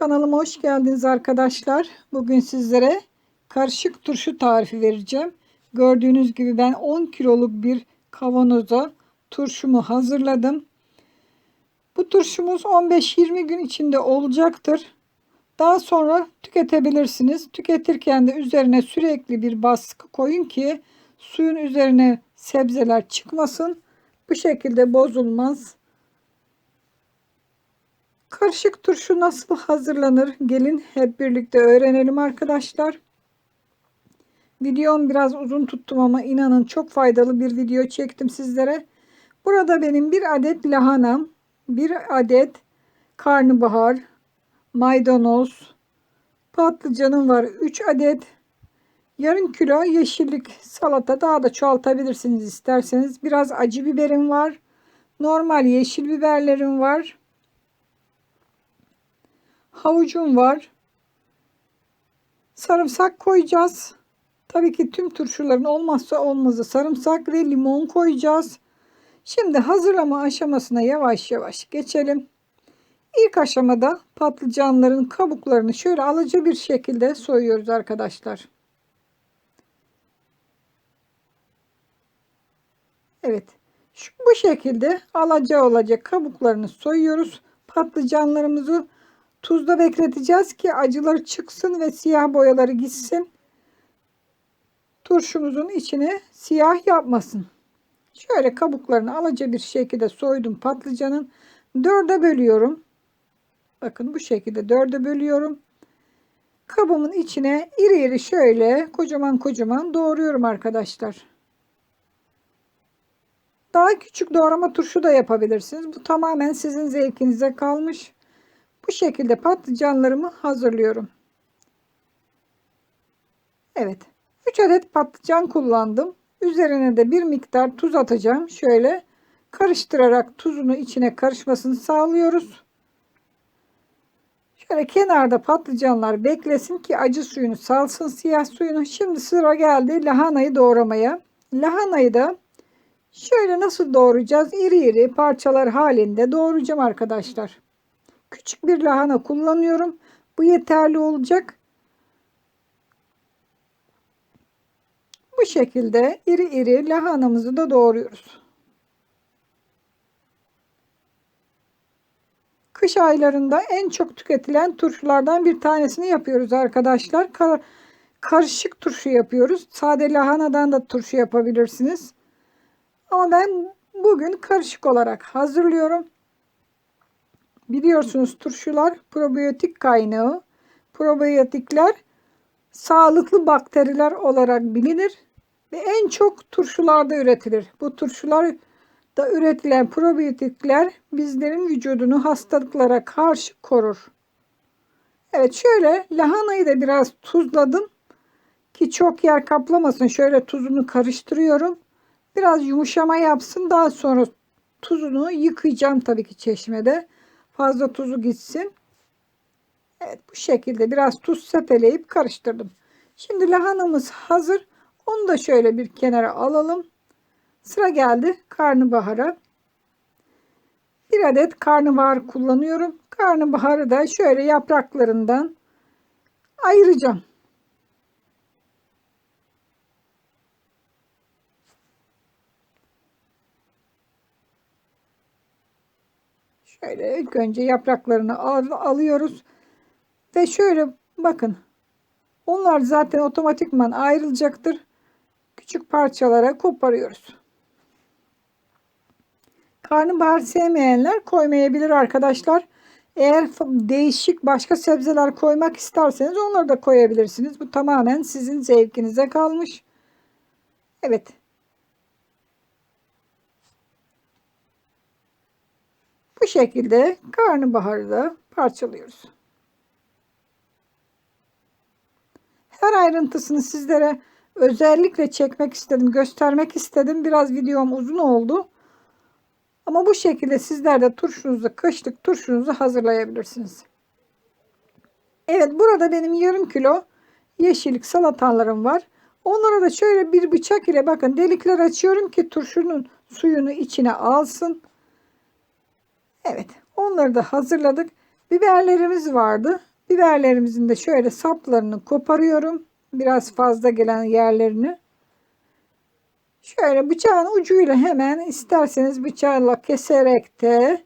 Kanalıma hoş geldiniz arkadaşlar. Bugün sizlere karışık turşu tarifi vereceğim. Gördüğünüz gibi ben 10 kiloluk bir kavanoza turşumu hazırladım. Bu turşumuz 15-20 gün içinde olacaktır. Daha sonra tüketebilirsiniz. Tüketirken de üzerine sürekli bir baskı koyun ki suyun üzerine sebzeler çıkmasın. Bu şekilde bozulmaz. Karışık turşu nasıl hazırlanır? Gelin hep birlikte öğrenelim arkadaşlar. Videom biraz uzun tuttum ama inanın çok faydalı bir video çektim sizlere. Burada benim bir adet lahanam, bir adet karnabahar, maydanoz, patlıcanım var 3 adet. Yarım kilo yeşillik salata daha da çoğaltabilirsiniz isterseniz. Biraz acı biberim var. Normal yeşil biberlerim var havucum var. Sarımsak koyacağız. Tabii ki tüm turşuların olmazsa olmazı sarımsak ve limon koyacağız. Şimdi hazırlama aşamasına yavaş yavaş geçelim. İlk aşamada patlıcanların kabuklarını şöyle alıcı bir şekilde soyuyoruz arkadaşlar. Evet. Şu, bu şekilde alaca olacak kabuklarını soyuyoruz. Patlıcanlarımızı Tuzda bekleteceğiz ki acıları çıksın ve siyah boyaları gitsin. Turşumuzun içine siyah yapmasın. Şöyle kabuklarını alaca bir şekilde soydum patlıcanın. Dörde bölüyorum. Bakın bu şekilde dörde bölüyorum. Kabımın içine iri iri şöyle kocaman kocaman doğruyorum arkadaşlar. Daha küçük doğrama turşu da yapabilirsiniz. Bu tamamen sizin zevkinize kalmış. Bu şekilde patlıcanlarımı hazırlıyorum. Evet. 3 adet patlıcan kullandım. Üzerine de bir miktar tuz atacağım. Şöyle karıştırarak tuzunu içine karışmasını sağlıyoruz. Şöyle kenarda patlıcanlar beklesin ki acı suyunu salsın siyah suyunu. Şimdi sıra geldi lahanayı doğramaya. Lahanayı da şöyle nasıl doğrayacağız? İri iri parçalar halinde doğrayacağım arkadaşlar. Küçük bir lahana kullanıyorum. Bu yeterli olacak. Bu şekilde iri iri lahanamızı da doğruyoruz. Kış aylarında en çok tüketilen turşulardan bir tanesini yapıyoruz arkadaşlar. Kar karışık turşu yapıyoruz. Sade lahanadan da turşu yapabilirsiniz. Ama ben bugün karışık olarak hazırlıyorum. Biliyorsunuz turşular probiyotik kaynağı. Probiyotikler sağlıklı bakteriler olarak bilinir ve en çok turşularda üretilir. Bu turşular da üretilen probiyotikler bizlerin vücudunu hastalıklara karşı korur. Evet şöyle lahanayı da biraz tuzladım ki çok yer kaplamasın. Şöyle tuzunu karıştırıyorum. Biraz yumuşama yapsın. Daha sonra tuzunu yıkayacağım tabii ki çeşmede fazla tuzu gitsin. Evet bu şekilde biraz tuz sepeleyip karıştırdım. Şimdi lahanamız hazır. Onu da şöyle bir kenara alalım. Sıra geldi karnabahara. Bir adet karnabahar kullanıyorum. Karnabaharı da şöyle yapraklarından ayıracağım. Şöyle ilk önce yapraklarını al, alıyoruz. Ve şöyle bakın. Onlar zaten otomatikman ayrılacaktır. Küçük parçalara koparıyoruz. Karnabahar sevmeyenler koymayabilir arkadaşlar. Eğer değişik başka sebzeler koymak isterseniz onları da koyabilirsiniz. Bu tamamen sizin zevkinize kalmış. Evet. Şekilde karnabaharı da parçalıyoruz. Her ayrıntısını sizlere özellikle çekmek istedim, göstermek istedim. Biraz videom uzun oldu. Ama bu şekilde sizler de turşunuzu, kışlık turşunuzu hazırlayabilirsiniz. Evet burada benim yarım kilo yeşillik salatalarım var. Onlara da şöyle bir bıçak ile bakın delikler açıyorum ki turşunun suyunu içine alsın. Evet onları da hazırladık. Biberlerimiz vardı. Biberlerimizin de şöyle saplarını koparıyorum. Biraz fazla gelen yerlerini. Şöyle bıçağın ucuyla hemen isterseniz bıçakla keserek de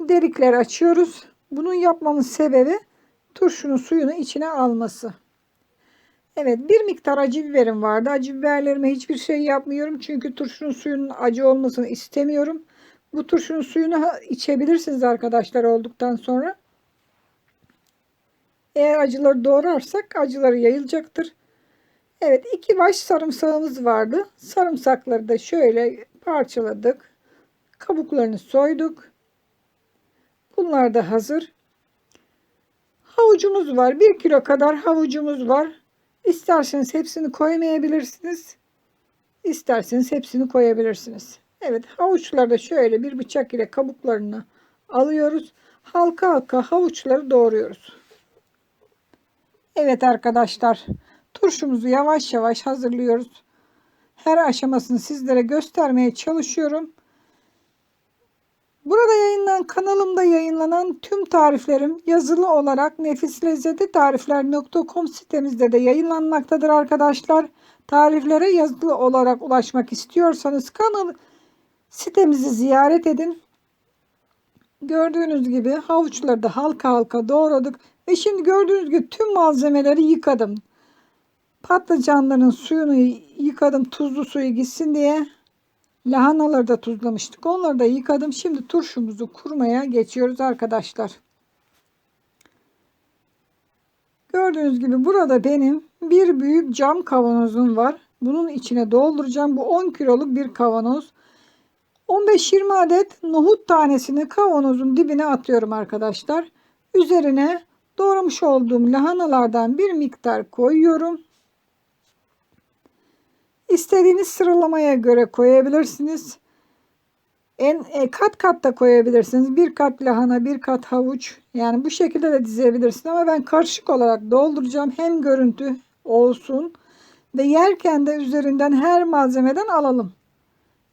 delikler açıyoruz. Bunun yapmamın sebebi turşunun suyunu içine alması. Evet bir miktar acı biberim vardı. Acı biberlerime hiçbir şey yapmıyorum. Çünkü turşunun suyunun acı olmasını istemiyorum. Bu turşunun suyunu içebilirsiniz arkadaşlar olduktan sonra. Eğer acıları doğrarsak acıları yayılacaktır. Evet iki baş sarımsağımız vardı. Sarımsakları da şöyle parçaladık. Kabuklarını soyduk. Bunlar da hazır. Havucumuz var. 1 kilo kadar havucumuz var. İsterseniz hepsini koymayabilirsiniz. İsterseniz hepsini koyabilirsiniz. Evet havuçları da şöyle bir bıçak ile kabuklarını alıyoruz. Halka halka havuçları doğruyoruz. Evet arkadaşlar turşumuzu yavaş yavaş hazırlıyoruz. Her aşamasını sizlere göstermeye çalışıyorum. Burada yayınlanan kanalımda yayınlanan tüm tariflerim yazılı olarak nefislezzetlitarifler.com sitemizde de yayınlanmaktadır arkadaşlar. Tariflere yazılı olarak ulaşmak istiyorsanız kanal sitemizi ziyaret edin. Gördüğünüz gibi havuçları da halka halka doğradık ve şimdi gördüğünüz gibi tüm malzemeleri yıkadım. Patlıcanların suyunu yıkadım tuzlu suyu gitsin diye. Lahanaları da tuzlamıştık. Onları da yıkadım. Şimdi turşumuzu kurmaya geçiyoruz arkadaşlar. Gördüğünüz gibi burada benim bir büyük cam kavanozum var. Bunun içine dolduracağım. Bu 10 kiloluk bir kavanoz. 15-20 adet nohut tanesini kavanozun dibine atıyorum arkadaşlar. Üzerine doğramış olduğum lahanalardan bir miktar koyuyorum. İstediğiniz sıralamaya göre koyabilirsiniz. En e, kat kat da koyabilirsiniz. Bir kat lahana, bir kat havuç. Yani bu şekilde de dizebilirsiniz ama ben karışık olarak dolduracağım. Hem görüntü olsun ve yerken de üzerinden her malzemeden alalım.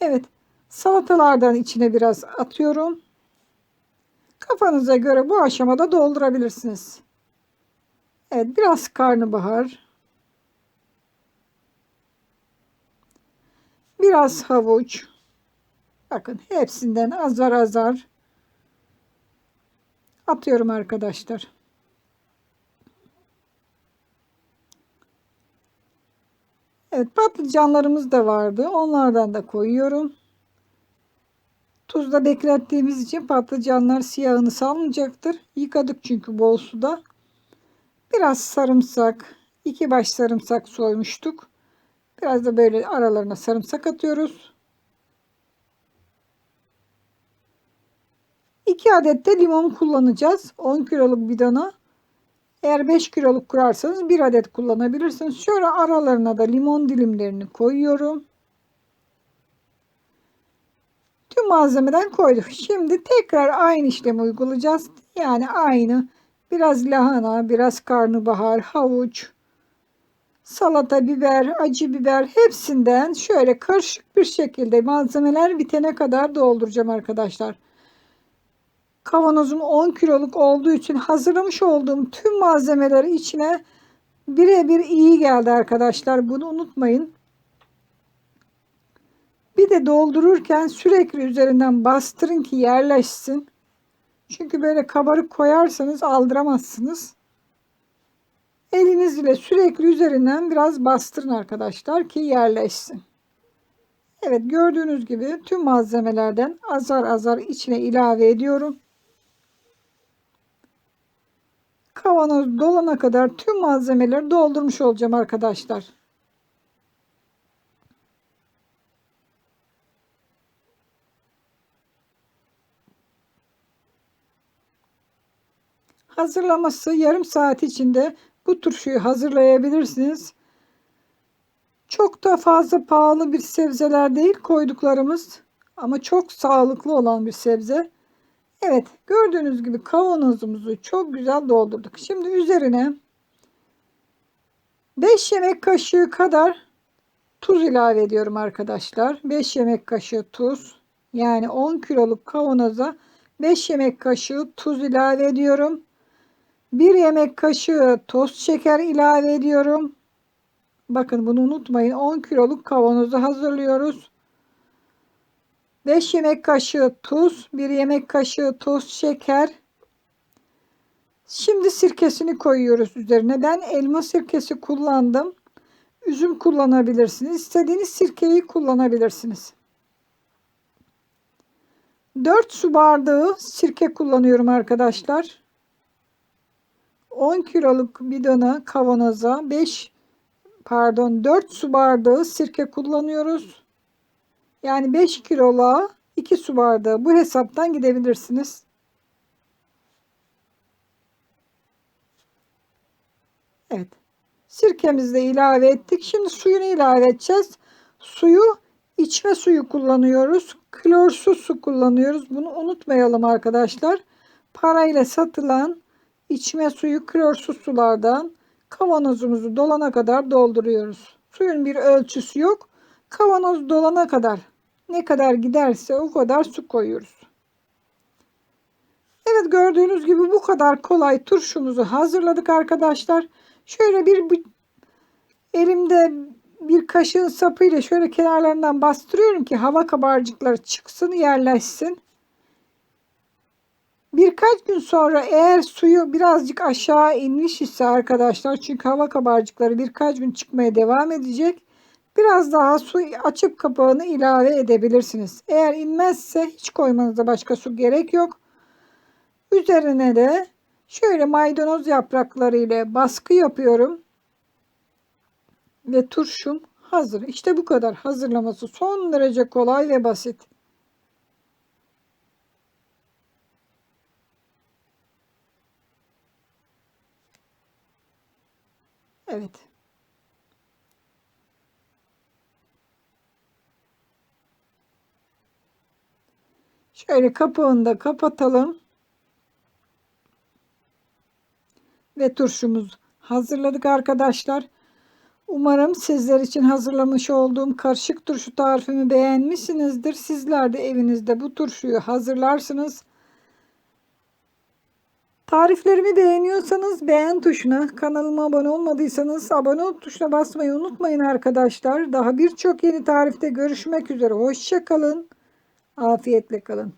Evet. Salatalardan içine biraz atıyorum. Kafanıza göre bu aşamada doldurabilirsiniz. Evet, biraz karnabahar. Biraz havuç. Bakın hepsinden azar azar atıyorum arkadaşlar. Evet patlıcanlarımız da vardı. Onlardan da koyuyorum. Tuzda beklettiğimiz için patlıcanlar siyahını salmayacaktır. Yıkadık çünkü bol suda. Biraz sarımsak, iki baş sarımsak soymuştuk. Biraz da böyle aralarına sarımsak atıyoruz. 2 adet de limon kullanacağız. 10 kiloluk bidona. Eğer 5 kiloluk kurarsanız 1 adet kullanabilirsiniz. Şöyle aralarına da limon dilimlerini koyuyorum. Tüm malzemeden koyduk. Şimdi tekrar aynı işlemi uygulayacağız. Yani aynı. Biraz lahana, biraz karnabahar, havuç, salata, biber, acı biber hepsinden şöyle karışık bir şekilde malzemeler bitene kadar dolduracağım arkadaşlar. Kavanozum 10 kiloluk olduğu için hazırlamış olduğum tüm malzemeleri içine birebir iyi geldi arkadaşlar. Bunu unutmayın. De doldururken sürekli üzerinden bastırın ki yerleşsin. Çünkü böyle kabarık koyarsanız aldıramazsınız. Elinizle sürekli üzerinden biraz bastırın arkadaşlar ki yerleşsin. Evet gördüğünüz gibi tüm malzemelerden azar azar içine ilave ediyorum. Kavanoz dolana kadar tüm malzemeleri doldurmuş olacağım arkadaşlar. Hazırlaması yarım saat içinde bu turşuyu hazırlayabilirsiniz. Çok da fazla pahalı bir sebzeler değil koyduklarımız ama çok sağlıklı olan bir sebze. Evet gördüğünüz gibi kavanozumuzu çok güzel doldurduk. Şimdi üzerine 5 yemek kaşığı kadar tuz ilave ediyorum arkadaşlar. 5 yemek kaşığı tuz yani 10 kiloluk kavanoza 5 yemek kaşığı tuz ilave ediyorum. 1 yemek kaşığı toz şeker ilave ediyorum. Bakın bunu unutmayın. 10 kiloluk kavanozu hazırlıyoruz. 5 yemek kaşığı tuz, 1 yemek kaşığı toz şeker. Şimdi sirkesini koyuyoruz üzerine. Ben elma sirkesi kullandım. Üzüm kullanabilirsiniz. İstediğiniz sirkeyi kullanabilirsiniz. 4 su bardağı sirke kullanıyorum arkadaşlar. 10 kiloluk bidona kavanoza 5 pardon 4 su bardağı sirke kullanıyoruz. Yani 5 kilola 2 su bardağı bu hesaptan gidebilirsiniz. Evet. Sirkemizi de ilave ettik. Şimdi suyunu ilave edeceğiz. Suyu içme suyu kullanıyoruz. Klorsuz su kullanıyoruz. Bunu unutmayalım arkadaşlar. Parayla satılan içme suyu klorsuz sulardan kavanozumuzu dolana kadar dolduruyoruz. Suyun bir ölçüsü yok. Kavanoz dolana kadar ne kadar giderse o kadar su koyuyoruz. Evet gördüğünüz gibi bu kadar kolay turşumuzu hazırladık arkadaşlar. Şöyle bir, elimde bir kaşığın sapıyla şöyle kenarlarından bastırıyorum ki hava kabarcıkları çıksın yerleşsin. Birkaç gün sonra eğer suyu birazcık aşağı inmiş ise arkadaşlar çünkü hava kabarcıkları birkaç gün çıkmaya devam edecek. Biraz daha su açıp kapağını ilave edebilirsiniz. Eğer inmezse hiç koymanıza başka su gerek yok. Üzerine de şöyle maydanoz yaprakları ile baskı yapıyorum. Ve turşum hazır. İşte bu kadar. Hazırlaması son derece kolay ve basit. Evet. Şöyle kapağını da kapatalım. Ve turşumuz hazırladık arkadaşlar. Umarım sizler için hazırlamış olduğum karışık turşu tarifimi beğenmişsinizdir. Sizler de evinizde bu turşuyu hazırlarsınız. Tariflerimi beğeniyorsanız beğen tuşuna, kanalıma abone olmadıysanız abone ol tuşuna basmayı unutmayın arkadaşlar. Daha birçok yeni tarifte görüşmek üzere. Hoşçakalın. Afiyetle kalın.